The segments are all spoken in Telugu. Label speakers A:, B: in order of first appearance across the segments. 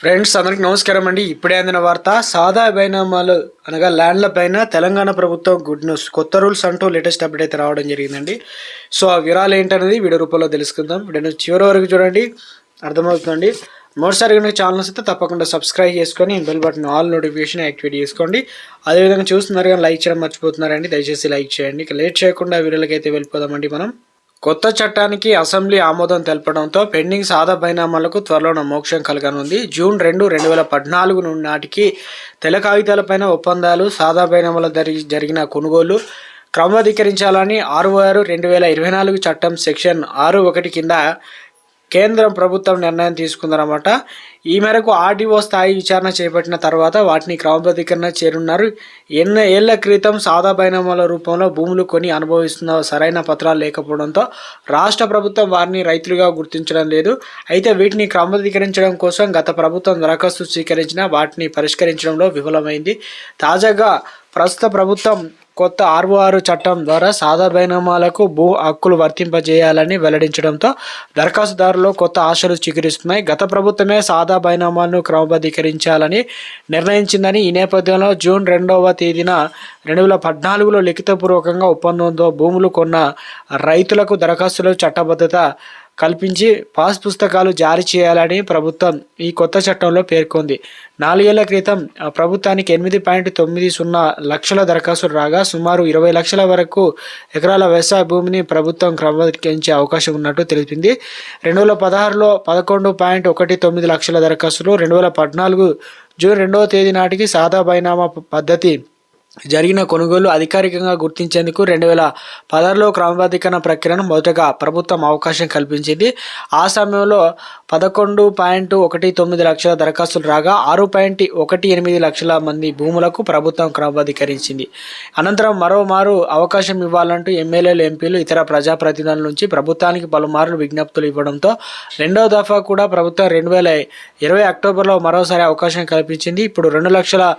A: ఫ్రెండ్స్ అందరికి నమస్కారం అండి. ఇప్పుడే అందిన వార్త సాదా బైనామాలు అనగా ల్యాండ్ల పైన తెలంగాణ ప్రభుత్వం గుడ్ న్యూస్ కొత్త రూల్స్ అంటూ లేటెస్ట్ అప్డేట్ అయితే రావడం జరిగిందండి. సో ఆ వివరాలు ఏంటనేది వీడియో రూపంలో తెలుసుకుందాం. వీడియో చివరి వరకు చూడండి అర్థమవుతుందండి. మరోసారి కనుక ఛానల్స్ అయితే తప్పకుండా సబ్స్క్రైబ్ చేసుకొని bell button all notification activate చేసుకోండి. అదేవిధంగా చూస్తున్నారు కానీ లైక్ చేయడం మర్చిపోతున్నారండి దయచేసి లైక్ చేయండి. ఇక లేట్ చేయకుండా వీడియోలకి అయితే వెళ్ళిపోదామండి మనం. కొత్త చట్టానికి అసెంబ్లీ ఆమోదం తెలపడంతో పెండింగ్ సాదా బైనామాలకు త్వరలోనే మోక్షం కలగనుంది. జూన్ రెండు రెండు వేల పద్నాలుగు నుండి నాటికి తెల కాగితాలపైన ఒప్పందాలు సాదా బైనామాల జరిగి జరిగిన కొనుగోలు క్రమబద్ధీకరించాలని ఆరు ఆరు రెండు వేల ఇరవై నాలుగు చట్టం సెక్షన్ ఆరు ఒకటి కింద కేంద్రం ప్రభుత్వం నిర్ణయం తీసుకుందనమాట ఈ మేరకు ఆర్డీఓ స్థాయి విచారణ చేపట్టిన తర్వాత వాటిని క్రమబద్ధీకరణ చేరున్నారు ఎన్న ఏళ్ళ క్రితం సాదా బైనామాల రూపంలో భూములు కొని అనుభవిస్తున్న సరైన పత్రాలు లేకపోవడంతో రాష్ట్ర ప్రభుత్వం వారిని రైతులుగా గుర్తించడం లేదు. అయితే వీటిని క్రమబద్ధీకరించడం కోసం గత ప్రభుత్వం దరఖాస్తు స్వీకరించిన వాటిని పరిష్కరించడంలో విఫలమైంది. తాజాగా ప్రస్తుత ప్రభుత్వం కొత్త ఆర్ఓఆర్ చట్టం ద్వారా సాదా బైనామాలకు భూ హక్కులు వర్తింపజేయాలని వెల్లడించడంతో దరఖాస్తుదారులు కొత్త ఆశలు చిగురిస్తున్నాయి. గత ప్రభుత్వమే సాదా బైనామాలను క్రమబద్ధీకరించాలని నిర్ణయించిందని ఈ నేపథ్యంలో జూన్ రెండవ తేదీన రెండు వేల పద్నాలుగులో లిఖితపూర్వకంగా ఒప్పందంతో భూములు కొన్న రైతులకు దరఖాస్తులు చట్టబద్ధత కల్పించి పాస్ పుస్తకాలు జారీ చేయాలని ప్రభుత్వం ఈ కొత్త చట్టంలో పేర్కొంది. నాలుగేళ్ళ క్రితం ప్రభుత్వానికి ఎనిమిది పాయింట్ తొమ్మిది సున్నా లక్షల దరఖాస్తులు రాగా సుమారు ఇరవై లక్షల వరకు ఎకరాల వ్యవసాయ భూమిని ప్రభుత్వం క్రమబద్ధీకరించే అవకాశం ఉన్నట్టు తెలిపింది. రెండు వేల పదహారులో పదకొండు పాయింట్ ఒకటి తొమ్మిది లక్షల దరఖాస్తులు రెండు వేల పద్నాలుగు జూన్ రెండవ తేదీ నాటికి సాదా బైనామా పద్ధతి జరిగిన కొనుగోలు అధికారికంగా గుర్తించేందుకు రెండు వేల పదహారులో క్రమబద్ధీకరణ ప్రక్రియను మొదటగా ప్రభుత్వం అవకాశం కల్పించింది. ఆ సమయంలో పదకొండు పాయింట్ ఒకటి తొమ్మిది లక్షల దరఖాస్తులు రాగా ఆరు పాయింట్ ఒకటి ఎనిమిది లక్షల మంది భూములకు ప్రభుత్వం క్రమబద్ధీకరించింది. అనంతరం మరోమారు అవకాశం ఇవ్వాలంటూ ఎమ్మెల్యేలు ఎంపీలు ఇతర ప్రజాప్రతినిధుల నుంచి ప్రభుత్వానికి పలుమార్లు విజ్ఞప్తులు ఇవ్వడంతో రెండో దఫా కూడా ప్రభుత్వం రెండు వేల ఇరవై అక్టోబర్లో మరోసారి అవకాశం కల్పించింది. ఇప్పుడు రెండు లక్షల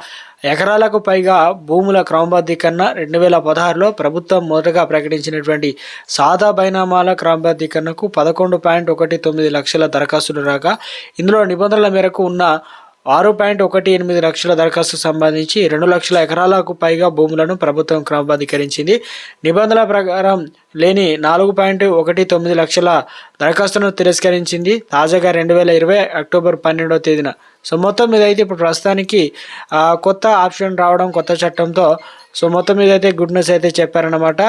A: ఎకరాలకు పైగా భూముల క్రమబద్ధీకరణ రెండు వేల పదహారులో ప్రభుత్వం మొదటగా ప్రకటించినటువంటి సాదా బైనామాల క్రమబద్ధీకరణకు పదకొండు పాయింట్ ఒకటి తొమ్మిది లక్షల దరఖాస్తులు రాగా ఇందులో నిబంధనల మేరకు ఉన్న ఆరు పాయింట్ ఒకటి ఎనిమిది లక్షల దరఖాస్తు సంబంధించి రెండు లక్షల ఎకరాలకు పైగా భూములను ప్రభుత్వం క్రమబద్ధీకరించింది. నిబంధనల ప్రకారం లేని నాలుగు పాయింట్ ఒకటి తొమ్మిది లక్షల దరఖాస్తును తిరస్కరించింది. తాజాగా రెండు వేల ఇరవై అక్టోబర్ పన్నెండవ తేదీన. సో మొత్తం మీద అయితే ఇప్పుడు ప్రస్తుతానికి కొత్త ఆప్షన్ రావడం కొత్త చట్టంతో సో మొత్తం మీద అయితే గుడ్ న్యూస్ అయితే చెప్పారనమాట